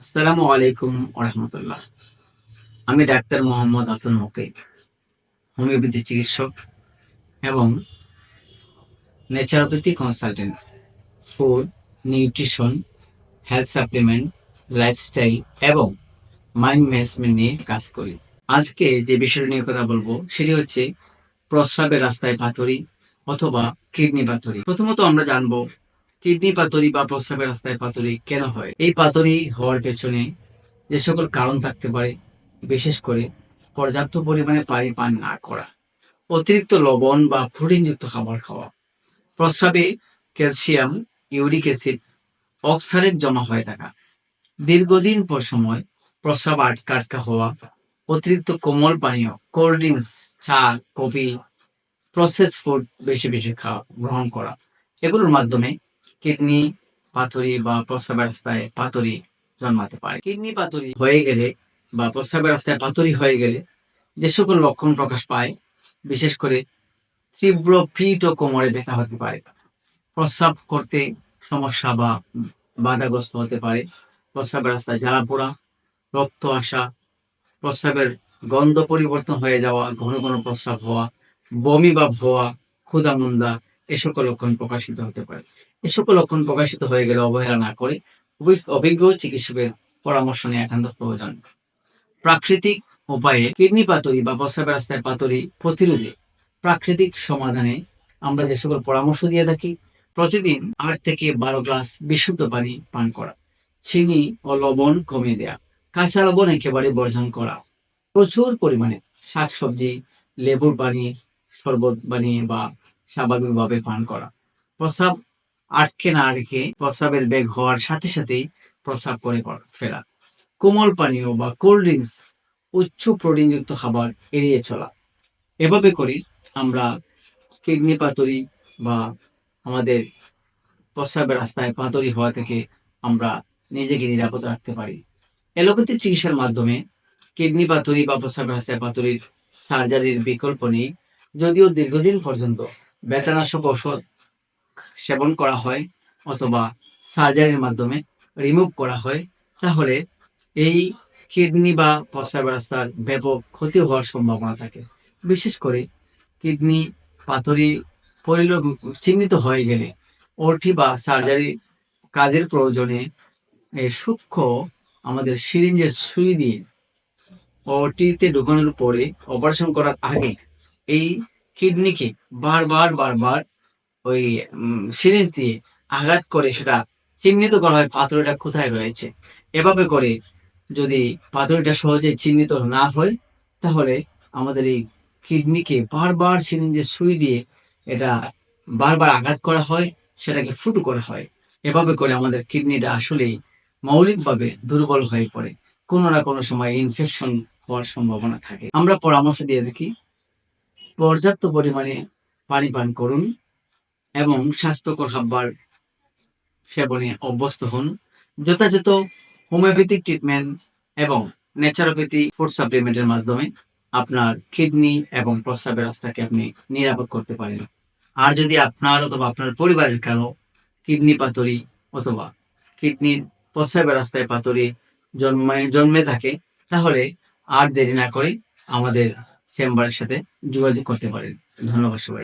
আসসালামু আলাইকুম রহমতুল্লাহ আমি ডাক্তার মোহাম্মদ আতুল মকিব হোমিওপ্যাথি চিকিৎসক এবং naturopathy consultant food nutrition health supplement lifestyle এবং মাইন্ড ম্যানেজমেন্ট নিয়ে কাজ করি। আজকে যে বিষয়টা নিয়ে কথা বলব সেটি হচ্ছে প্রস্রাবের রাস্তায় পাথরি অথবা কিডনি পাথরি। প্রথমত আমরা জানব কিডনি পাথরি বা প্রস্রাবের রাস্তায় পাথরি কেন হয়? এই পাথরি হওয়ার পেছনে যে সকল কারণ থাকতে পারে, বিশেষ করে পর্যাপ্ত পরিমাণে পানি পান না করা, অতিরিক্ত লবণ বা প্রোটিনযুক্ত খাবার খাওয়া, প্রস্রাবে ক্যালসিয়াম, ইউরিক অ্যাসিড অক্সারেট জমা হয়ে থাকা, দীর্ঘদিন পর সময় প্রস্রাব আটকা আটকা হওয়া, অতিরিক্ত কোমল পানীয়, কোল্ড ড্রিঙ্কস, চা, কফি প্রসেস ফুড বেশি বেশি খাওয়া, গ্রহণ করা, এগুলোর মাধ্যমে কিডনি পাথরি বা প্রস্রাবের রাস্তায় পাথরি জন্মাতে পারে। কিডনি পাথরি হয়ে গেলে বা প্রস্রাবের রাস্তায় পাথরি হয়ে গেলে যে সকল লক্ষণ প্রকাশ পায়, বিশেষ করে তীব্র পিঠ ও কোমরে ব্যথা হতে পারে, প্রস্রাব করতে সমস্যা বা বাধাগ্রস্ত হতে পারে, প্রস্রাবের রাস্তায় জ্বালা পোড়া, রক্ত আসা, প্রস্রাবের গন্ধ পরিবর্তন হয়ে যাওয়া, ঘন ঘন প্রস্রাব হওয়া, বমি বা ভোয়া, ক্ষুধামন্দা এ সকল লক্ষণ প্রকাশিত হতে পারে। এ লক্ষণ প্রকাশিত হয়ে গেলে অবহেলা না করে অভিজ্ঞ চিকিৎসকের পরামর্শ নেওয়া একান্ত প্রয়োজন। প্রাকৃতিক উপায়ে কিডনি পাতরি বা প্রস্রাবের রাস্তায় পাতরি প্রতিরোধে প্রাকৃতিক সমাধানে আমরা যে সকল পরামর্শ দিয়ে থাকি, প্রতিদিন আট থেকে বারো গ্লাস বিশুদ্ধ পানি পান করা, চিনি ও লবণ কমিয়ে দেয়া, কাঁচা লবণ একেবারে বর্জন করা, প্রচুর পরিমাণে শাকসবজি, লেবুর পানি শরবত বানিয়ে বা স্বাভাবিকভাবে পান করা, প্রস্রাব আটকে না রেখে প্রস্রাবের বেগ হওয়ার সাথে সাথেই প্রস্রাব করে ফেলা কোমল পানীয় বা কোল্ড ড্রিঙ্কস উচ্চ প্রোটিনযুক্ত খাবার এড়িয়ে চলা। এভাবে করি আমরা কিডনি পাতরি বা আমাদের প্রস্রাবের রাস্তায় পাতরি হওয়া থেকে আমরা নিজেকে নিরাপদ রাখতে পারি। এলোপ্যাথি চিকিৎসার মাধ্যমে কিডনি পাতরি বা প্রস্রাবের রাস্তায় পাতরির সার্জারির বিকল্প নেই, যদিও দীর্ঘদিন পর্যন্ত বেতানাশক ঔষধ সেবন করা হয় অথবা সার্জারির মাধ্যমে রিমুভ করা হয়, তাহলে এই কিডনি বা প্রস্রাবের রাস্তার ব্যাপক ক্ষতি হওয়ার সম্ভাবনা থাকে। বিশেষ করে কিডনি পাথরি পরিল চিহ্নিত হয়ে গেলে ওটি বা সার্জারি কাজের প্রয়োজনে সূক্ষ্ম আমাদের সিরিঞ্জের সুই দিয়ে ওটিতে ঢুকানোর পরে অপারেশন করার আগে এই কিডনিকে বারবার বারবার ওই সিরিঞ্জ দিয়ে আঘাত করে সেটা চিহ্নিত করা হয় পাথরটা কোথায় রয়েছে। এভাবে করে যদি পাথরটা সহজে চিহ্নিত না হয়, তাহলে আমাদের এই কিডনিকে বারবার সিরিঞ্জে সুই দিয়ে এটা বারবার আঘাত করা হয়, সেটাকে ফুটো করা হয়। এভাবে করে আমাদের কিডনিটা আসলেই মৌলিকভাবে দুর্বল হয়ে পড়ে। কোনো না কোনো সময় ইনফেকশন হওয়ার সম্ভাবনা থাকে। আমরা পরামর্শ দিয়ে দেখি, পর্যাপ্ত পরিমাণে পানি পান করুন। এবং স্বাস্থ্যকর খাবার সেবনে অভ্যস্ত হন। যথাযথ হোমিওপ্যাথিক ট্রিটমেন্ট এবং ন্যাচারোপ্যাথি ফুড সাপ্লিমেন্টের মাধ্যমে আপনার কিডনি এবং প্রস্রাবের রাস্তাকে আপনি নিরাপদ করতে পারেন। আর যদি আপনার অথবা আপনার পরিবারের কারও কিডনি পাতরি অথবা কিডনির প্রস্রাবের রাস্তায় পাতরি জন্মে জন্মে থাকে, তাহলে আর দেরি না করে আমাদের চেম্বারের সাথে যোগাযোগ করতে পারেন। ধন্যবাদ সবাই